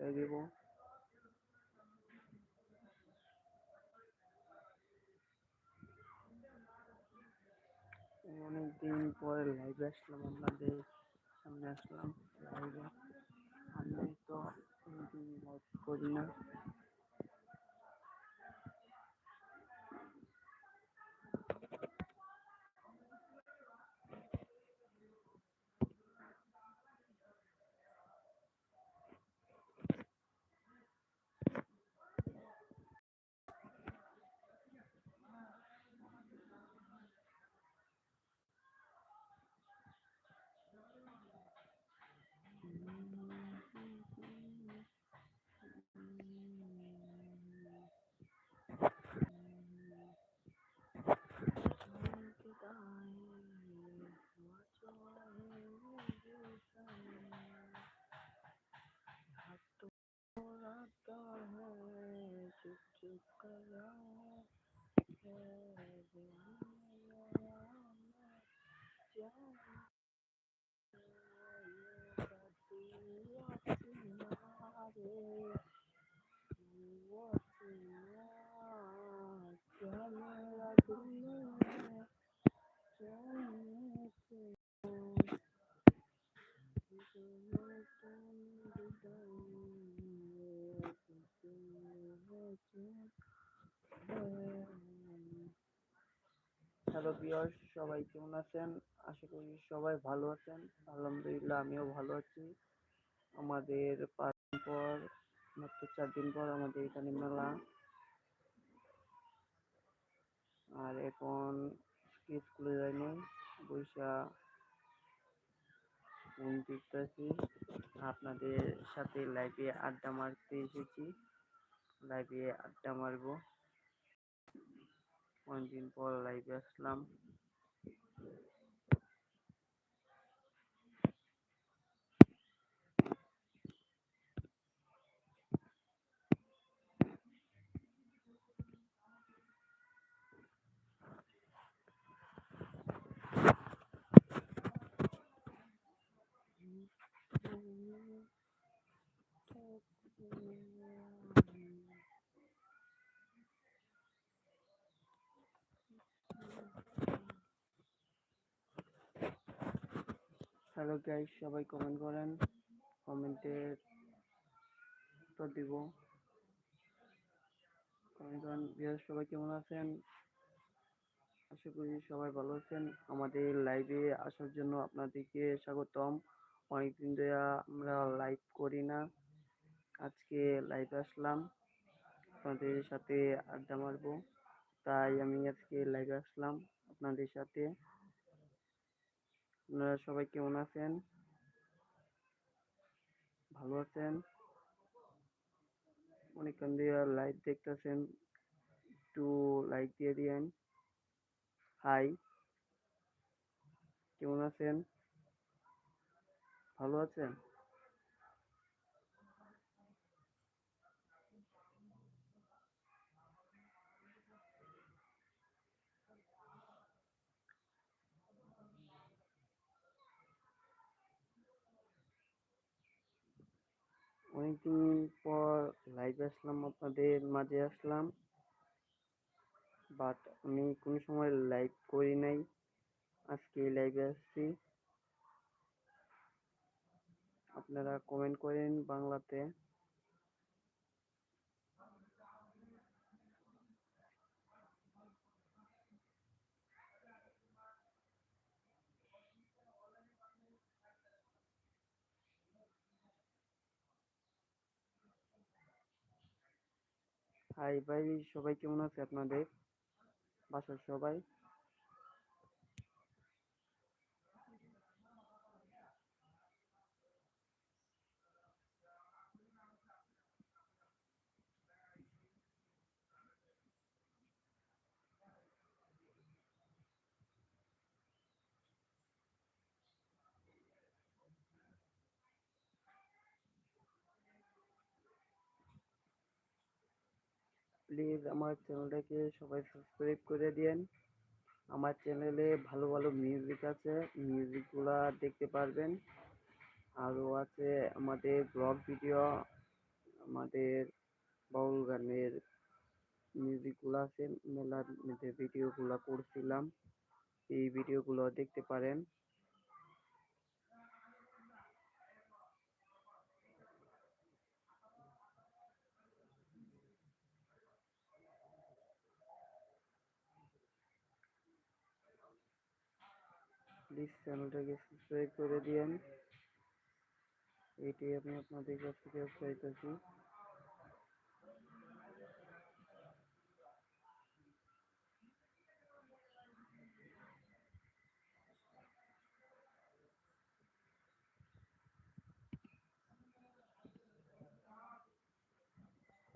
দেব অনেকদিন পরে লাইভে আসলাম আপনাদের সামনে আসলাম লাইভে আমি তো লাইভ করি না। 我是你的 হ্যালো বিয়ার্স সবাই কেমন আছেন? আশা করি সবাই ভালো আছেন। আলহামদুলিল্লাহ, আমিও ভালো আছি। আমাদের পাঁচ দিন পর, মাত্র চার দিন পর আমাদের এখানে মেলা। আর এখন স্কুলে যাইনি বৈশা ফোন টিপতেছি আপনাদের সাথে লাইভে আড্ডা মারতে এসেছি। লাইভে আড্ডা মারবো। অনেকদিন পর লাইভে আসলাম। হ্যালো গাইস সবাই কমেন্ট করেন। কমেন্টে উত্তর দিব। কমেন্ট করেন সবাই কেমন আছেন? আশা করি সবাই ভালো আছেন। আমাদের লাইভে আসার জন্য আপনাদেরকে স্বাগতম। অনেকদিন ধরে আমরা লাইভ করি না। আজকে লাইভে আসলাম। আপনাদের সাথে আড্ডা মারবো। তাই আমি আজকে লাইভে আসলাম আপনাদের সাথে। আপনারা সবাই কেমন আছেন? ভালো আছেন? অনেকক্ষণ দিয়ে লাইভ দেখতেছেন। একটু লাইক দিয়ে দিয়েন। হাই কেমন আছেন? ভালো আছেন? অনেকদিন পর লাইভে আসলাম আপনাদের মাঝে আসলাম। বাট আমি কোনো সময় লাইভ করি নাই। আজকে লাইভে আসছি। আপনারা কমেন্ট করেন বাংলাতে। হাই ভাই সবাই কেমন আছে আপনাদের? বাসার সবাই? প্লিজ আমার চ্যানেলটাকে সবাই সাবস্ক্রাইব করে দিন আমার চ্যানেলে ভালো ভালো মিউজিক আছে মিউজিকগুলা দেখতে পারবেন। আরও আছে আমাদের ব্লগ ভিডিও আমাদের বাউল গানের মিউজিকগুলো আছে, মেলার মধ্যে ভিডিওগুলো করছিলাম। এই ভিডিওগুলো দেখতে পারেন। প্লিজ চ্যানেলটাকে সাবস্ক্রাইব করে দিয়েন। এটি আমি আপনাদের কাছ থেকে চাইতেছি।